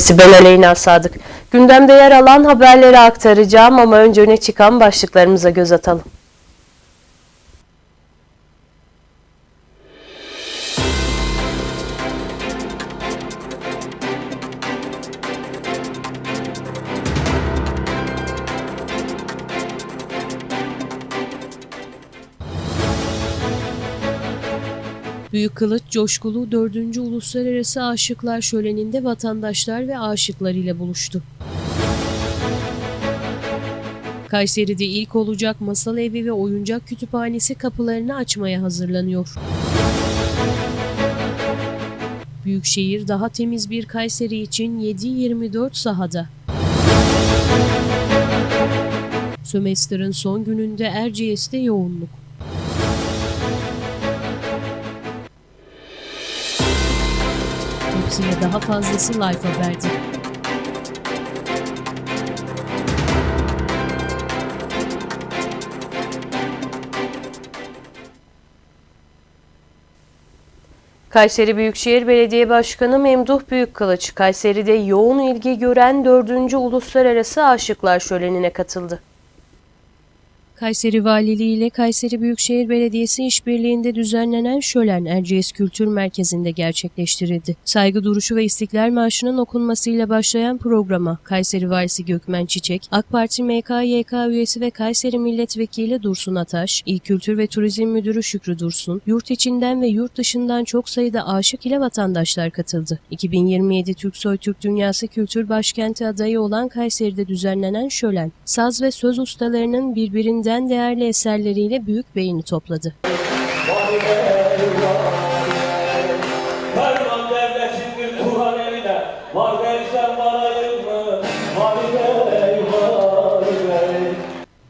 gazetesi ben Aleyna Sadık. Gündemde yer alan haberleri aktaracağım ama önce öne çıkan başlıklarımıza göz atalım. Büyük Kılıç coşkulu 4. Uluslararası Aşıklar Şöleni'nde vatandaşlar ve aşıklar ile buluştu. Kayseri'de ilk olacak masal evi ve oyuncak kütüphanesi kapılarını açmaya hazırlanıyor. Büyükşehir daha temiz bir Kayseri için 7-24 sahada. Sömestr'ın son gününde Erciyes'te yoğunluk. Hepsiyle daha fazlası Life Haber'de. Kayseri Büyükşehir Belediye Başkanı Memduh Büyükkılıç, Kayseri'de yoğun ilgi gören 4. Uluslararası Aşıklar Şöleni'ne katıldı. Kayseri Valiliği ile Kayseri Büyükşehir Belediyesi işbirliğinde düzenlenen şölen Erciyes Kültür Merkezi'nde gerçekleştirildi. Saygı duruşu ve İstiklal Marşı'nın okunmasıyla başlayan programa Kayseri Valisi Gökmen Çiçek, AK Parti MKYK üyesi ve Kayseri Milletvekili Dursun Ataş, İl Kültür ve Turizm Müdürü Şükrü Dursun, yurt içinden ve yurt dışından çok sayıda aşık ile vatandaşlar katıldı. 2027 Türksoy Türk Dünyası Kültür Başkenti adayı olan Kayseri'de düzenlenen şölen, saz ve söz ustalarının birbirinden değerli eserleriyle büyük beğeni topladı.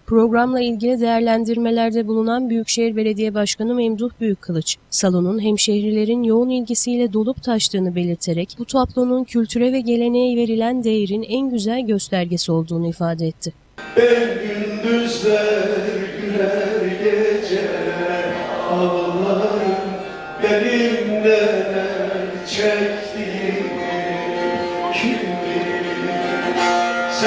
Programla ilgili değerlendirmelerde bulunan Büyükşehir Belediye Başkanı Memduh Büyükkılıç, salonun hemşehrilerin yoğun ilgisiyle dolup taştığını belirterek bu tablonun kültüre ve geleneğe verilen değerin en güzel göstergesi olduğunu ifade etti. Ben gündüzler güler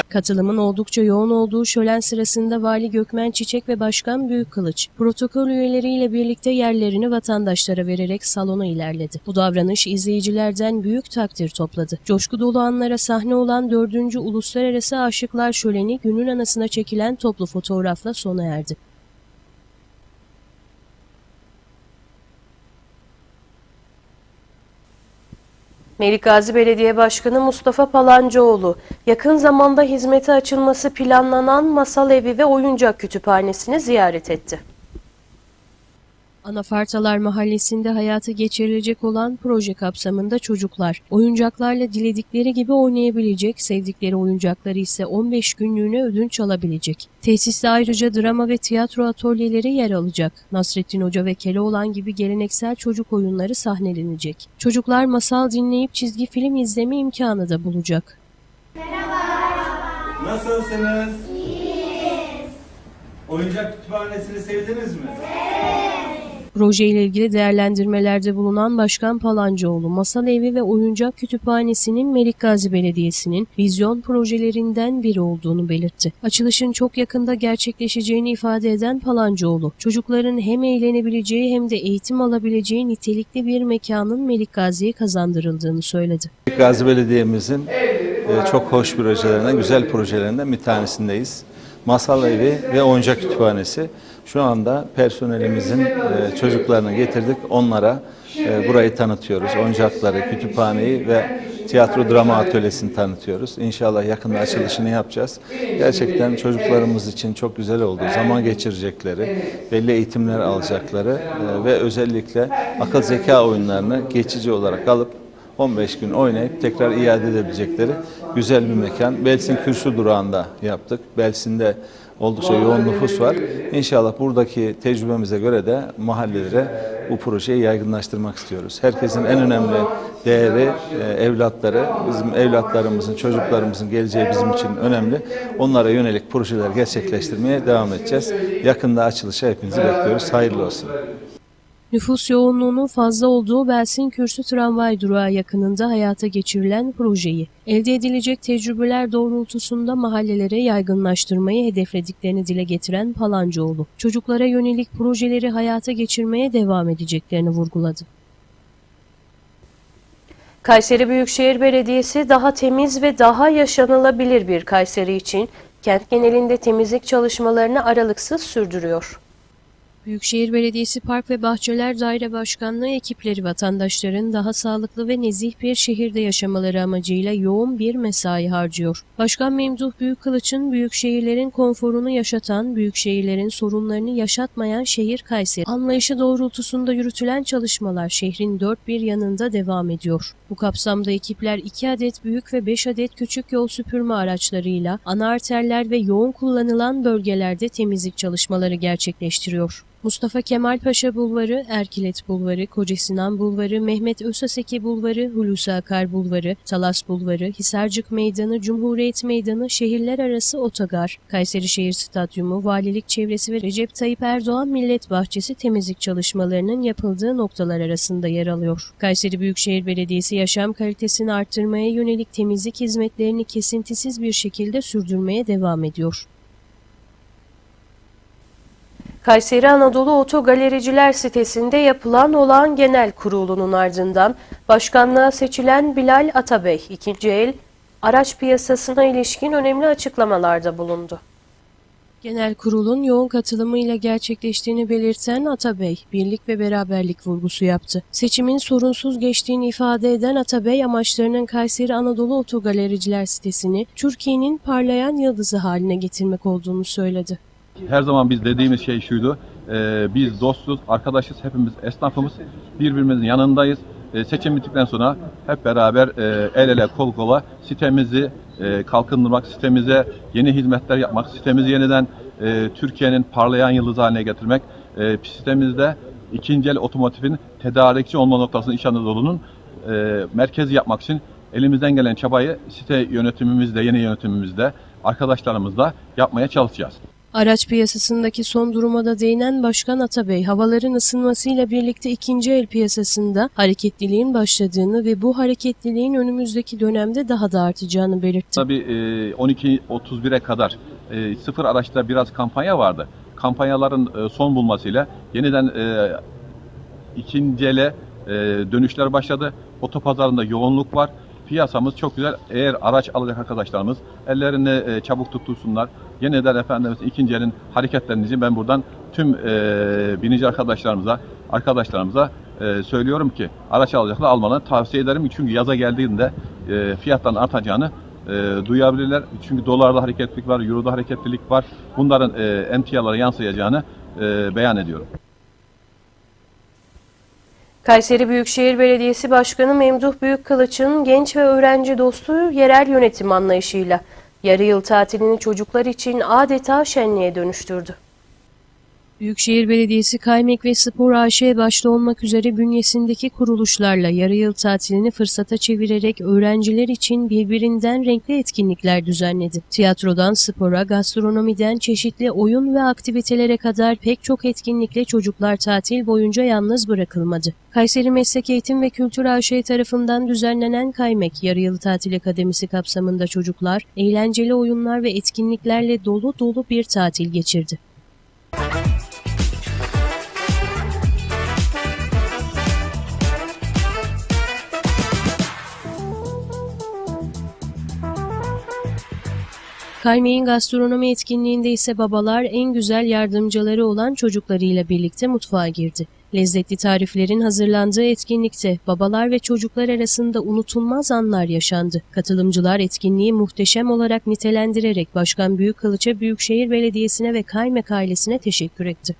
Katılımın oldukça yoğun olduğu şölen sırasında Vali Gökmen Çiçek ve Başkan Büyükkılıç, protokol üyeleriyle birlikte yerlerini vatandaşlara vererek salona ilerledi. Bu davranış izleyicilerden büyük takdir topladı. Coşku dolu anlara sahne olan 4. Uluslararası Aşıklar Şöleni günün anısına çekilen toplu fotoğrafla sona erdi. Melikgazi Belediye Başkanı Mustafa Palancıoğlu, yakın zamanda hizmete açılması planlanan Masal Evi ve Oyuncak Kütüphanesi'ni ziyaret etti. Anafartalar Mahallesi'nde hayata geçirilecek olan proje kapsamında çocuklar, oyuncaklarla diledikleri gibi oynayabilecek, sevdikleri oyuncakları ise 15 günlüğüne ödünç alabilecek. Tesiste ayrıca drama ve tiyatro atölyeleri yer alacak. Nasrettin Hoca ve Keloğlan gibi geleneksel çocuk oyunları sahnelenecek. Çocuklar masal dinleyip çizgi film izleme imkanı da bulacak. Nasılsınız? İyiyiz. Oyuncak kütüphanesini sevdiniz mi? Proje ile ilgili değerlendirmelerde bulunan Başkan Palancıoğlu, Masal Evi ve Oyuncak Kütüphanesi'nin Melikgazi Belediyesi'nin vizyon projelerinden biri olduğunu belirtti. Açılışın çok yakında gerçekleşeceğini ifade eden Palancıoğlu, çocukların hem eğlenebileceği hem de eğitim alabileceği nitelikli bir mekanın Melikgazi'ye kazandırıldığını söyledi. Gazi Belediye'mizin e, çok hoş projelerinden, güzel projelerinden bir tanesindeyiz. Masal Evi ve Oyuncak Kütüphanesi. Şu anda personelimizin e, çocuklarını getirdik. Onlara e, burayı tanıtıyoruz. Oyuncakları, kütüphaneyi ve tiyatro drama atölyesini tanıtıyoruz. İnşallah yakında açılışını yapacağız. Gerçekten çocuklarımız için çok güzel oldu. Zaman geçirecekleri, belli eğitimler alacakları e, ve özellikle akıl zeka oyunlarını geçici olarak alıp 15 gün oynayıp tekrar iade edebilecekleri güzel bir mekan. Belsin Kürsü durağında yaptık. Belsin'de oldukça yoğun nüfus var. İnşallah buradaki tecrübemize göre de mahallelere bu projeyi yaygınlaştırmak istiyoruz. Herkesin en önemli değeri e, evlatları. Bizim evlatlarımızın, çocuklarımızın geleceği bizim için önemli. Onlara yönelik projeler gerçekleştirmeye devam edeceğiz. Yakında açılışa hepinizi bekliyoruz. Hayırlı olsun. Nüfus yoğunluğunun fazla olduğu Belsin Kürsü tramvay durağı yakınında hayata geçirilen projeyi, elde edilecek tecrübeler doğrultusunda mahallelere yaygınlaştırmayı hedeflediklerini dile getiren Palancıoğlu, çocuklara yönelik projeleri hayata geçirmeye devam edeceklerini vurguladı. Kayseri Büyükşehir Belediyesi daha temiz ve daha yaşanılabilir bir Kayseri için kent genelinde temizlik çalışmalarını aralıksız sürdürüyor. Büyükşehir Belediyesi Park ve Bahçeler Daire Başkanlığı ekipleri vatandaşların daha sağlıklı ve nezih bir şehirde yaşamaları amacıyla yoğun bir mesai harcıyor. Başkan Memduh Büyükkılıç'ın büyük şehirlerin konforunu yaşatan, büyük şehirlerin sorunlarını yaşatmayan şehir Kayseri anlayışı doğrultusunda yürütülen çalışmalar şehrin dört bir yanında devam ediyor. Bu kapsamda ekipler 2 adet büyük ve 5 adet küçük yol süpürme araçlarıyla ana arterler ve yoğun kullanılan bölgelerde temizlik çalışmaları gerçekleştiriyor. Mustafa Kemal Paşa Bulvarı, Erkilet Bulvarı, Koca Sinan Bulvarı, Mehmet Ösaseki Bulvarı, Hulusi Akar Bulvarı, Talas Bulvarı, Hisarcık Meydanı, Cumhuriyet Meydanı, şehirler arası otogar, Kayseri Şehir Stadyumu, Valilik Çevresi ve Recep Tayyip Erdoğan Millet Bahçesi temizlik çalışmalarının yapıldığı noktalar arasında yer alıyor. Kayseri Büyükşehir Belediyesi yaşam kalitesini arttırmaya yönelik temizlik hizmetlerini kesintisiz bir şekilde sürdürmeye devam ediyor. Kayseri Anadolu Otogalericiler sitesinde yapılan olağan genel kurulunun ardından başkanlığa seçilen Bilal Atabey ikinci el araç piyasasına ilişkin önemli açıklamalarda bulundu. Genel kurulun yoğun katılımıyla gerçekleştiğini belirten Atabey, birlik ve beraberlik vurgusu yaptı. Seçimin sorunsuz geçtiğini ifade eden Atabey, amaçlarının Kayseri Anadolu Otogalericiler sitesini Türkiye'nin parlayan yıldızı haline getirmek olduğunu söyledi. Her zaman biz dediğimiz şey şuydu. e, biz dostuz, arkadaşız, hepimiz esnafımız. Birbirimizin yanındayız. E, seçim bittikten sonra hep beraber e, el ele kol kola sitemizi e, kalkındırmak, sitemize yeni hizmetler yapmak, sitemizi yeniden e, Türkiye'nin parlayan yıldızı haline getirmek, e, sitemizde ikinci el otomotivin tedarikçi olma noktasını İç Anadolu'nun e, merkezi yapmak için elimizden gelen çabayı site yönetimimizde, yeni yönetimimizde, arkadaşlarımızla yapmaya çalışacağız. Araç piyasasındaki son duruma da değinen Başkan Atabey, havaların ısınmasıyla birlikte ikinci el piyasasında hareketliliğin başladığını ve bu hareketliliğin önümüzdeki dönemde daha da artacağını belirtti. Tabii e, 12-31'e kadar e, sıfır araçta biraz kampanya vardı. Kampanyaların e, son bulmasıyla yeniden e, ikinci ele dönüşler başladı. Otopazarında yoğunluk var. Piyasamız çok güzel. Eğer araç alacak arkadaşlarımız ellerini e, çabuk tuttursunlar. Yeniden efendimiz ikinci elin hareketlerinin için ben buradan tüm e, binici arkadaşlarımıza, arkadaşlarımıza e, söylüyorum ki araç alacaklar almalarını tavsiye ederim. Çünkü yaza geldiğinde e, fiyatların artacağını e, duyabilirler. Çünkü dolarda hareketlilik var, euroda hareketlilik var. Bunların e, emtialara yansıyacağını e, beyan ediyorum. Kayseri Büyükşehir Belediyesi Başkanı Memduh Büyükkılıç'ın genç ve öğrenci dostu yerel yönetim anlayışıyla yarı yıl tatilini çocuklar için adeta şenliğe dönüştürdü. Büyükşehir Belediyesi Kaymak ve Spor AŞ başta olmak üzere bünyesindeki kuruluşlarla yarı yıl tatilini fırsata çevirerek öğrenciler için birbirinden renkli etkinlikler düzenledi. Tiyatrodan spora, gastronomiden çeşitli oyun ve aktivitelere kadar pek çok etkinlikle çocuklar tatil boyunca yalnız bırakılmadı. Kayseri Meslek Eğitim ve Kültür AŞ tarafından düzenlenen Kaymak Yarı Yıl Tatil Akademisi kapsamında çocuklar eğlenceli oyunlar ve etkinliklerle dolu dolu bir tatil geçirdi. Kaymak'ın gastronomi etkinliğinde ise babalar en güzel yardımcıları olan çocuklarıyla birlikte mutfağa girdi. Lezzetli tariflerin hazırlandığı etkinlikte babalar ve çocuklar arasında unutulmaz anlar yaşandı. Katılımcılar etkinliği muhteşem olarak nitelendirerek Başkan Büyükkılıç'a Büyükşehir Belediyesi'ne ve Kaymak ailesine teşekkür etti.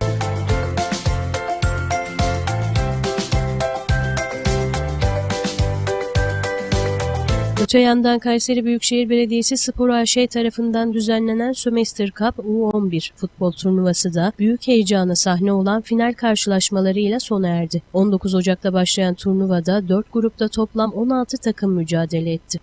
Öte yandan Kayseri Büyükşehir Belediyesi Spor AŞ tarafından düzenlenen Sömestr Cup U11 futbol turnuvası da büyük heyecana sahne olan final karşılaşmalarıyla sona erdi. 19 Ocak'ta başlayan turnuvada 4 grupta toplam 16 takım mücadele etti.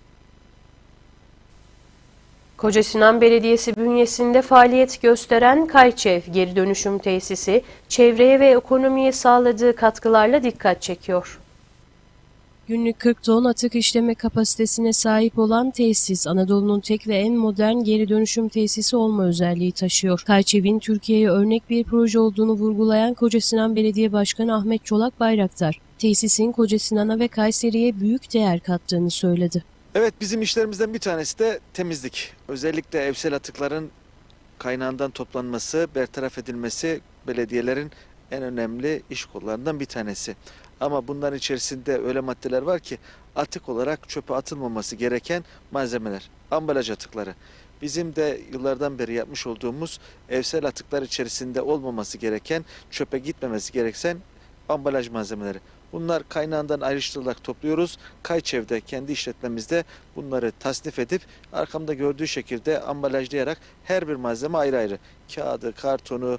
Koca Sinan Belediyesi bünyesinde faaliyet gösteren Kayçev geri dönüşüm tesisi, çevreye ve ekonomiye sağladığı katkılarla dikkat çekiyor. Günlük 40 ton atık işleme kapasitesine sahip olan tesis, Anadolu'nun tek ve en modern geri dönüşüm tesisi olma özelliği taşıyor. Kayçev'in Türkiye'ye örnek bir proje olduğunu vurgulayan Koca Sinan Belediye Başkanı Ahmet Çolak Bayraktar, tesisin Koca Sinan'a ve Kayseri'ye büyük değer kattığını söyledi. Evet bizim işlerimizden bir tanesi de temizlik. Özellikle evsel atıkların kaynağından toplanması, bertaraf edilmesi belediyelerin en önemli iş kollarından bir tanesi. Ama bunların içerisinde öyle maddeler var ki atık olarak çöpe atılmaması gereken malzemeler, ambalaj atıkları. Bizim de yıllardan beri yapmış olduğumuz evsel atıklar içerisinde olmaması gereken, çöpe gitmemesi gereken ambalaj malzemeleri. Bunlar kaynağından ayrıştırılarak topluyoruz. Kayçev'de kendi işletmemizde bunları tasnif edip arkamda gördüğü şekilde ambalajlayarak her bir malzeme ayrı ayrı kağıdı, kartonu,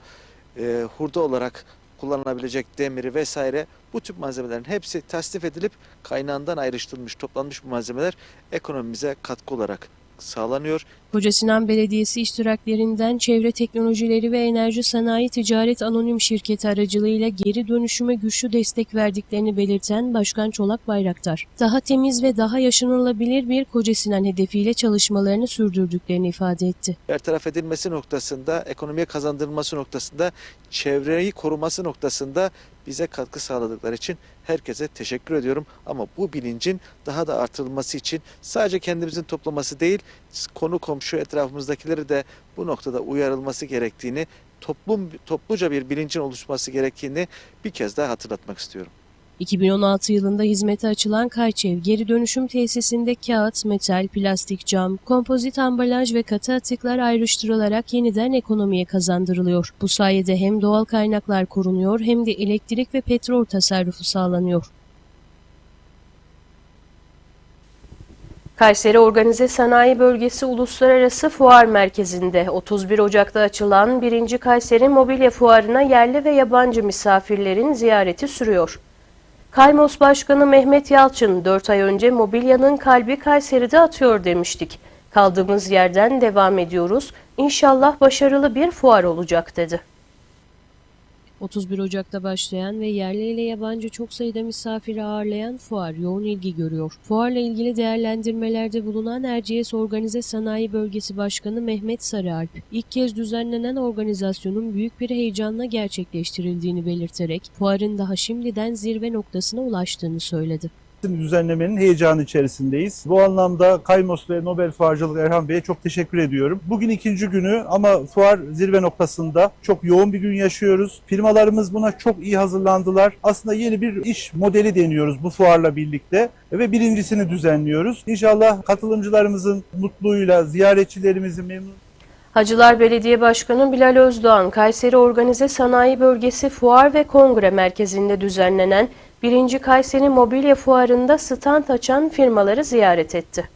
e, hurda olarak kullanılabilecek demiri vesaire bu tip malzemelerin hepsi tasnif edilip kaynağından ayrıştırılmış, toplanmış bu malzemeler ekonomimize katkı olarak sağlanıyor. Koca Sinan Belediyesi iştiraklerinden Çevre Teknolojileri ve Enerji Sanayi Ticaret Anonim Şirketi aracılığıyla geri dönüşüme güçlü destek verdiklerini belirten Başkan Çolak Bayraktar, daha temiz ve daha yaşanılabilir bir Koca Sinan hedefiyle çalışmalarını sürdürdüklerini ifade etti. bertaraf edilmesi noktasında, ekonomiye kazandırılması noktasında, çevreyi koruması noktasında bize katkı sağladıkları için herkese teşekkür ediyorum. Ama bu bilincin daha da artırılması için sadece kendimizin toplaması değil, konu komşu etrafımızdakileri de bu noktada uyarılması gerektiğini, toplum topluca bir bilincin oluşması gerektiğini bir kez daha hatırlatmak istiyorum. 2016 yılında hizmete açılan Kayçev geri dönüşüm tesisinde kağıt, metal, plastik, cam, kompozit ambalaj ve katı atıklar ayrıştırılarak yeniden ekonomiye kazandırılıyor. Bu sayede hem doğal kaynaklar korunuyor hem de elektrik ve petrol tasarrufu sağlanıyor. Kayseri Organize Sanayi Bölgesi Uluslararası Fuar Merkezi'nde 31 Ocak'ta açılan 1. Kayseri Mobilya Fuarı'na yerli ve yabancı misafirlerin ziyareti sürüyor. Kaymos Başkanı Mehmet Yalçın 4 ay önce mobilyanın kalbi Kayseri'de atıyor demiştik. Kaldığımız yerden devam ediyoruz. İnşallah başarılı bir fuar olacak dedi. 31 Ocak'ta başlayan ve yerli ile yabancı çok sayıda misafiri ağırlayan fuar yoğun ilgi görüyor. Fuarla ilgili değerlendirmelerde bulunan Erciyes Organize Sanayi Bölgesi Başkanı Mehmet Sarıalp, ilk kez düzenlenen organizasyonun büyük bir heyecanla gerçekleştirildiğini belirterek fuarın daha şimdiden zirve noktasına ulaştığını söyledi. Düzenlemenin heyecanı içerisindeyiz. Bu anlamda Kaymos ve Nobel Fuarcılık Erhan Bey'e çok teşekkür ediyorum. Bugün ikinci günü ama fuar zirve noktasında çok yoğun bir gün yaşıyoruz. Firmalarımız buna çok iyi hazırlandılar. Aslında yeni bir iş modeli deniyoruz bu fuarla birlikte ve birincisini düzenliyoruz. İnşallah katılımcılarımızın mutluluğuyla, ziyaretçilerimizin memnun Hacılar Belediye Başkanı Bilal Özdoğan, Kayseri Organize Sanayi Bölgesi Fuar ve Kongre Merkezi'nde düzenlenen 1. Kayseri Mobilya Fuarı'nda stand açan firmaları ziyaret etti.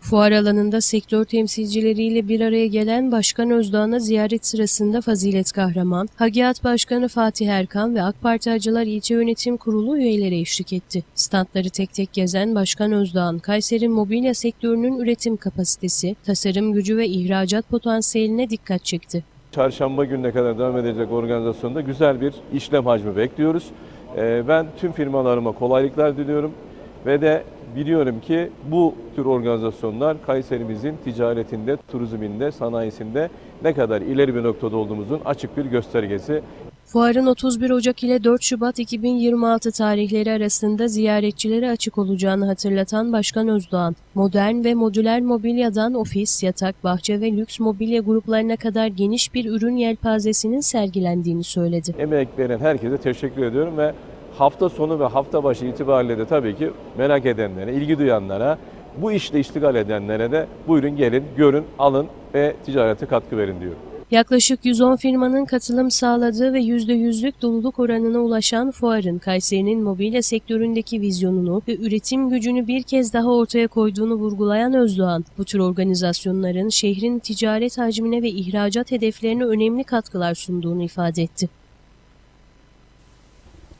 Fuar alanında sektör temsilcileriyle bir araya gelen Başkan Özdoğan'a ziyaret sırasında Fazilet Kahraman, Hagiat Başkanı Fatih Erkan ve AK Parti Hacılar İlçe Yönetim Kurulu üyeleri eşlik etti. Standları tek tek gezen Başkan Özdoğan, Kayseri mobilya sektörünün üretim kapasitesi, tasarım gücü ve ihracat potansiyeline dikkat çekti. Çarşamba gününe kadar devam edecek organizasyonda güzel bir işlem hacmi bekliyoruz. Ee, Ben tüm firmalarıma kolaylıklar diliyorum ve de biliyorum ki bu tür organizasyonlar Kayserimizin ticaretinde, turizminde, sanayisinde ne kadar ileri bir noktada olduğumuzun açık bir göstergesi. Fuarın 31 Ocak ile 4 Şubat 2026 tarihleri arasında ziyaretçilere açık olacağını hatırlatan Başkan Özdoğan, modern ve modüler mobilyadan ofis, yatak, bahçe ve lüks mobilya gruplarına kadar geniş bir ürün yelpazesinin sergilendiğini söyledi. Emek herkese teşekkür ediyorum ve hafta sonu ve hafta başı itibariyle de tabii ki merak edenlere, ilgi duyanlara, bu işle iştigal edenlere de buyurun gelin, görün, alın ve ticarete katkı verin diyorum. Yaklaşık 110 firmanın katılım sağladığı ve %100'lük doluluk oranına ulaşan fuarın Kayseri'nin mobilya sektöründeki vizyonunu ve üretim gücünü bir kez daha ortaya koyduğunu vurgulayan Özdoğan, bu tür organizasyonların şehrin ticaret hacmine ve ihracat hedeflerine önemli katkılar sunduğunu ifade etti.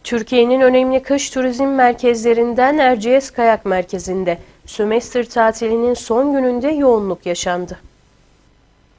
Türkiye'nin önemli kış turizm merkezlerinden Erciyes Kayak Merkezi'nde Sömestr tatilinin son gününde yoğunluk yaşandı.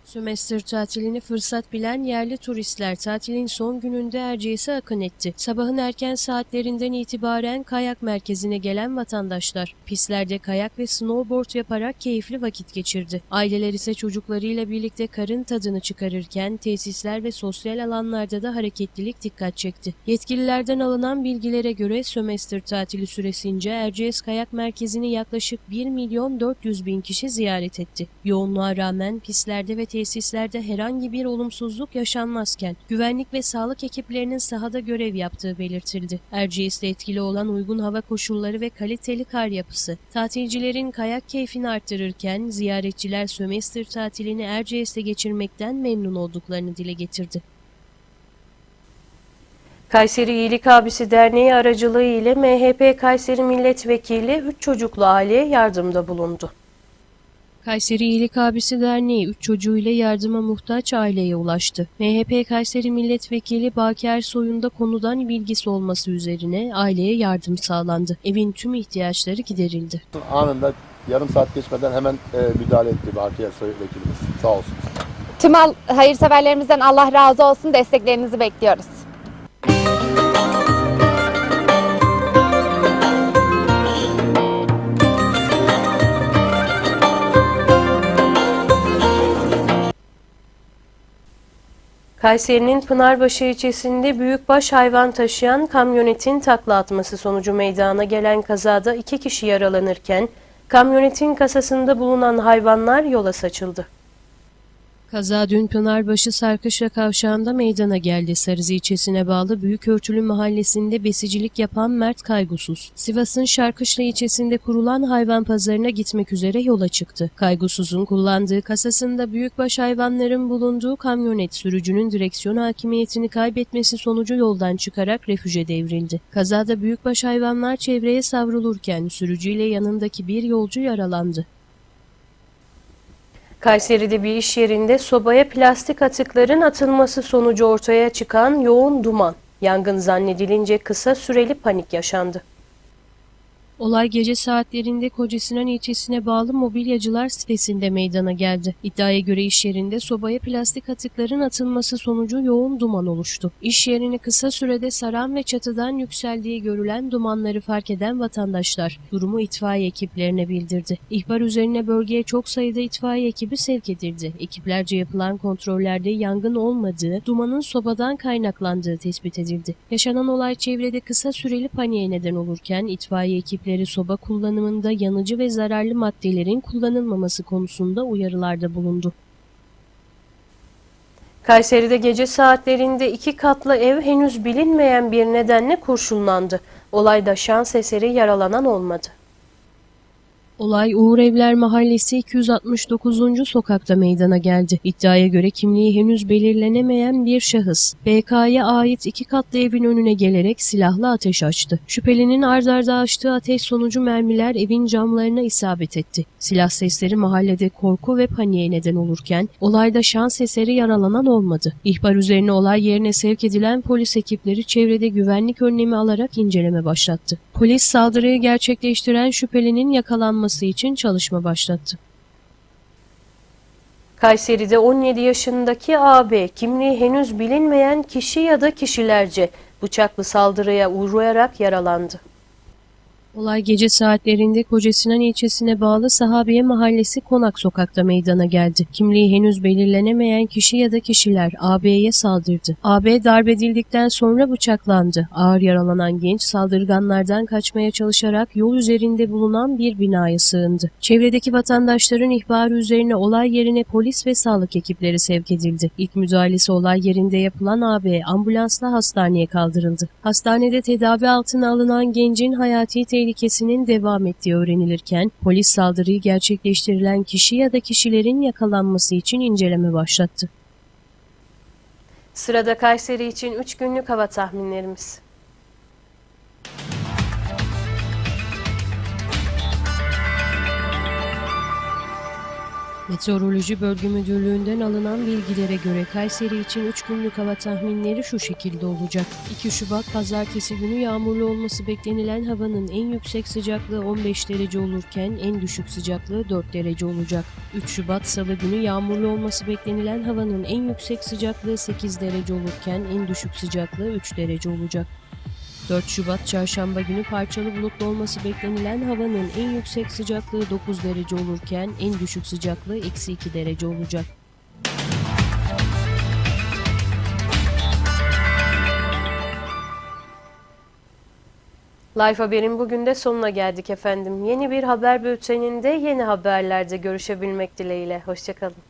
Sömestr tatilini fırsat bilen yerli turistler tatilin son gününde Erciyes'e akın etti. Sabahın erken saatlerinden itibaren kayak merkezine gelen vatandaşlar pistlerde kayak ve snowboard yaparak keyifli vakit geçirdi. Aileler ise çocuklarıyla birlikte karın tadını çıkarırken tesisler ve sosyal alanlarda da hareketlilik dikkat çekti. Yetkililerden alınan bilgilere göre sömestr tatili süresince Erciyes Kayak Merkezi'ni yaklaşık 1 milyon 400 bin kişi ziyaret etti. Yoğunluğa rağmen pistlerde ve tesislerde herhangi bir olumsuzluk yaşanmazken güvenlik ve sağlık ekiplerinin sahada görev yaptığı belirtildi. Erciyes'te etkili olan uygun hava koşulları ve kaliteli kar yapısı tatilcilerin kayak keyfini arttırırken ziyaretçiler sömestr tatilini Erciyes'te geçirmekten memnun olduklarını dile getirdi. Kayseri İyilik Abisi Derneği aracılığı ile MHP Kayseri Milletvekili 3 çocuklu aileye yardımda bulundu. Kayseri İyilik Abisi Derneği 3 çocuğuyla yardıma muhtaç aileye ulaştı. MHP Kayseri Milletvekili Baki Ersoy'un da konudan bilgisi olması üzerine aileye yardım sağlandı. Evin tüm ihtiyaçları giderildi. Anında yarım saat geçmeden hemen e, müdahale etti Baki Ersoy vekilimiz. Sağ olsun. Tüm hayırseverlerimizden Allah razı olsun. Desteklerinizi bekliyoruz. Kayseri'nin Pınarbaşı ilçesinde büyükbaş hayvan taşıyan kamyonetin takla atması sonucu meydana gelen kazada iki kişi yaralanırken kamyonetin kasasında bulunan hayvanlar yola saçıldı. Kaza dün Pınarbaşı Sarkışla kavşağında meydana geldi. Sarızı ilçesine bağlı Büyükörtülü mahallesinde besicilik yapan Mert Kaygusuz, Sivas'ın Şarkışla ilçesinde kurulan hayvan pazarına gitmek üzere yola çıktı. Kaygusuz'un kullandığı kasasında büyükbaş hayvanların bulunduğu kamyonet sürücünün direksiyon hakimiyetini kaybetmesi sonucu yoldan çıkarak refüje devrildi. Kazada büyükbaş hayvanlar çevreye savrulurken sürücüyle yanındaki bir yolcu yaralandı. Kayseri'de bir iş yerinde sobaya plastik atıkların atılması sonucu ortaya çıkan yoğun duman. Yangın zannedilince kısa süreli panik yaşandı. Olay gece saatlerinde Kocasinan ilçesine bağlı mobilyacılar sitesinde meydana geldi. İddiaya göre iş yerinde sobaya plastik atıkların atılması sonucu yoğun duman oluştu. İş yerini kısa sürede saran ve çatıdan yükseldiği görülen dumanları fark eden vatandaşlar durumu itfaiye ekiplerine bildirdi. İhbar üzerine bölgeye çok sayıda itfaiye ekibi sevk edildi. Ekiplerce yapılan kontrollerde yangın olmadığı, dumanın sobadan kaynaklandığı tespit edildi. Yaşanan olay çevrede kısa süreli paniğe neden olurken itfaiye ekipleri soba kullanımında yanıcı ve zararlı maddelerin kullanılmaması konusunda uyarılarda bulundu. Kayseri'de gece saatlerinde iki katlı ev henüz bilinmeyen bir nedenle kurşunlandı. Olayda şans eseri yaralanan olmadı. Olay Uğur Evler Mahallesi 269. sokakta meydana geldi. İddiaya göre kimliği henüz belirlenemeyen bir şahıs, BK'ya ait iki katlı evin önüne gelerek silahlı ateş açtı. Şüphelinin ardarda açtığı ateş sonucu mermiler evin camlarına isabet etti. Silah sesleri mahallede korku ve paniğe neden olurken olayda şans eseri yaralanan olmadı. İhbar üzerine olay yerine sevk edilen polis ekipleri çevrede güvenlik önlemi alarak inceleme başlattı. Polis saldırıyı gerçekleştiren şüphelinin yakalanması için çalışma başlattı. Kayseri'de 17 yaşındaki AB kimliği henüz bilinmeyen kişi ya da kişilerce bıçaklı saldırıya uğrayarak yaralandı. Olay gece saatlerinde Kocasinan ilçesine bağlı Sahabiye Mahallesi Konak Sokak'ta meydana geldi. Kimliği henüz belirlenemeyen kişi ya da kişiler AB'ye saldırdı. AB darbedildikten sonra bıçaklandı. Ağır yaralanan genç saldırganlardan kaçmaya çalışarak yol üzerinde bulunan bir binaya sığındı. Çevredeki vatandaşların ihbarı üzerine olay yerine polis ve sağlık ekipleri sevk edildi. İlk müdahalesi olay yerinde yapılan AB ambulansla hastaneye kaldırıldı. Hastanede tedavi altına alınan gencin hayati tehlikesinin devam ettiği öğrenilirken polis saldırıyı gerçekleştirilen kişi ya da kişilerin yakalanması için inceleme başlattı. Sırada Kayseri için 3 günlük hava tahminlerimiz. Meteoroloji Bölge Müdürlüğü'nden alınan bilgilere göre Kayseri için 3 günlük hava tahminleri şu şekilde olacak. 2 Şubat Pazartesi günü yağmurlu olması beklenilen havanın en yüksek sıcaklığı 15 derece olurken en düşük sıcaklığı 4 derece olacak. 3 Şubat Salı günü yağmurlu olması beklenilen havanın en yüksek sıcaklığı 8 derece olurken en düşük sıcaklığı 3 derece olacak. 4 Şubat Çarşamba günü parçalı bulutlu olması beklenilen havanın en yüksek sıcaklığı 9 derece olurken en düşük sıcaklığı eksi 2 derece olacak. Life Haber'in bugün de sonuna geldik efendim. Yeni bir haber bülteninde yeni haberlerde görüşebilmek dileğiyle. Hoşçakalın.